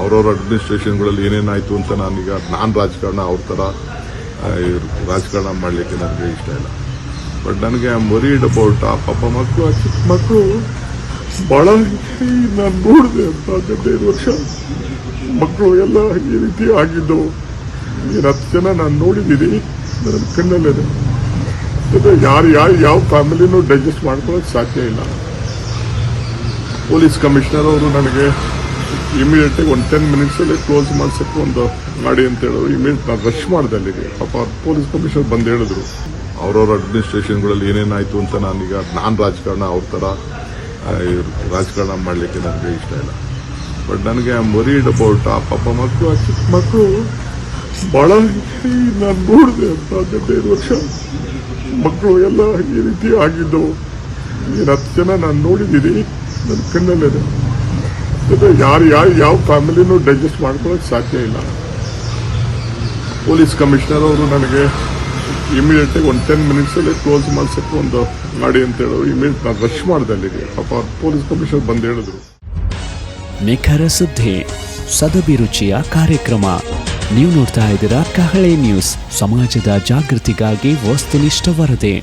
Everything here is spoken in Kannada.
ಅವ್ರವ್ರ ಅಡ್ಮಿನಿಸ್ಟ್ರೇಷನ್ಗಳಲ್ಲಿ ಏನೇನಾಯಿತು ಅಂತ ನಾನೀಗ ನಾನು ರಾಜಕಾರಣ ಅವ್ರ ಇವ್ರು ರಾಜಕಾರಣ ಮಾಡಲಿಕ್ಕೆ ನನಗೆ ಇಷ್ಟ ಇಲ್ಲ. ಬಟ್ ನನಗೆ ಐ ಆಮ್ ವರಿಡ್ ಅಬೌಟ್ ಆ, ಪಾಪ ಮಕ್ಕಳು, ಆ ಚಿಕ್ಕ ಮಕ್ಕಳು ಭಾಳ ನಾನು ನೋಡಿದೆ ಅಂತ ಹದಿನೈದು ವರ್ಷ. ಮಕ್ಕಳು ಎಲ್ಲ ಈ ರೀತಿ ಆಗಿದ್ದವು ಏನು ಹತ್ತು ಜನ ನಾನು ನೋಡಿದ್ದೀನಿ, ನನ್ನ ಕಣ್ಣಲ್ಲಿದೆ ಮತ್ತೆ ಯಾರು ಯಾರು, ಯಾವ ಫ್ಯಾಮಿಲಿನೂ ಡೈಜೆಸ್ಟ್ ಮಾಡ್ಕೊಳ್ಳೋಕೆ ಸಾಧ್ಯ ಇಲ್ಲ. ಪೊಲೀಸ್ ಕಮಿಷನರ್ ಅವರು ನನಗೆ ಇಮಿಡಿಯೇಟಾಗಿ ಒಂದು ಟೆನ್ ಮಿನಿಟ್ಸಲ್ಲಿ ಕ್ಲೋಸ್ ಮಾಡ್ಸಕ್ಕೆ ಒಂದು ಮಾಡಿ ಅಂತ ಹೇಳಿದ್ರು ಇಮಿಡಿಯೇಟ್ ನಾನು ರಶ್ ಮಾಡಿದೆ ಅಲ್ಲಿಗೆ. ಪಾಪ ಪೊಲೀಸ್ ಕಮಿಷನರ್ ಬಂದು ಹೇಳಿದ್ರು, ಅವ್ರವ್ರ ಅಡ್ಮಿನಿಸ್ಟ್ರೇಷನ್ಗಳಲ್ಲಿ ಏನೇನಾಯಿತು ಅಂತ ನಾನೀಗ, ನಾನು ರಾಜಕಾರಣ, ಅವ್ರ ಥರ ರಾಜಕಾರಣ ಮಾಡಲಿಕ್ಕೆ ನನಗೆ ಇಷ್ಟ ಇಲ್ಲ. ಬಟ್ ನನಗೆ ಆ ವರಿಡ್ ಅಬೌಟ್ ಆ ಪಾಪ ಮಕ್ಕಳು ಆ ಚಿಕ್ಕ ಮಕ್ಕಳು ಭಾಳ ನಾನು ನೋಡಿದೆ ಅಂತ ಹದಿನೈದು ವರ್ಷ. ಮಕ್ಕಳು ಎಲ್ಲ ಈ ರೀತಿ ಆಗಿದ್ದವು ಏನು ಹತ್ತು ಜನ ನಾನು ನೋಡಿದ್ದೀನಿ ನನ್ನ ಕಣ್ಣಲ್ಲಿದೆ. ಮತ್ತೆ ಯಾರು ಯಾರು ಯಾವ ಫ್ಯಾಮಿಲಿನೂ ಡೈಜೆಸ್ಟ್ ಮಾಡ್ಕೊಳ್ಳೋಕೆ ಸಾಧ್ಯ ಇಲ್ಲ. ಪೊಲೀಸ್ ಕಮಿಷನರ್ ಅವರು ನನಗೆ ಇಮಿಡಿಯೇಟಾಗಿ ಒಂದು ಟೆನ್ ಮಿನಿಟ್ಸಲ್ಲಿ ಕ್ಲೋಸ್ ಮಾಡಿಸಕ್ಕೆ ಒಂದು ಮಾಡಿ ಅಂತ ಹೇಳಿದ್ರು ಇಮಿಡಿಯೇಟ್ ನಾನು ರಶ್ ಮಾಡಿದೆ ಪಾಪ ಪೊಲೀಸ್ ಕಮಿಷನರ್ ಬಂದು ಹೇಳಿದ್ರು. ನಿಖರ ಸುದ್ದಿ ಸದಭಿರುಚಿಯ ಕಾರ್ಯಕ್ರಮ. ನೀವು ನೋಡ್ತಾ ಇದ್ದೀರಾ ಕಹಳೆ ನ್ಯೂಸ್, ಸಮಾಜದ ಜಾಗೃತಿಗಾಗಿ ವಸ್ತುನಿಷ್ಠ ವರದಿ.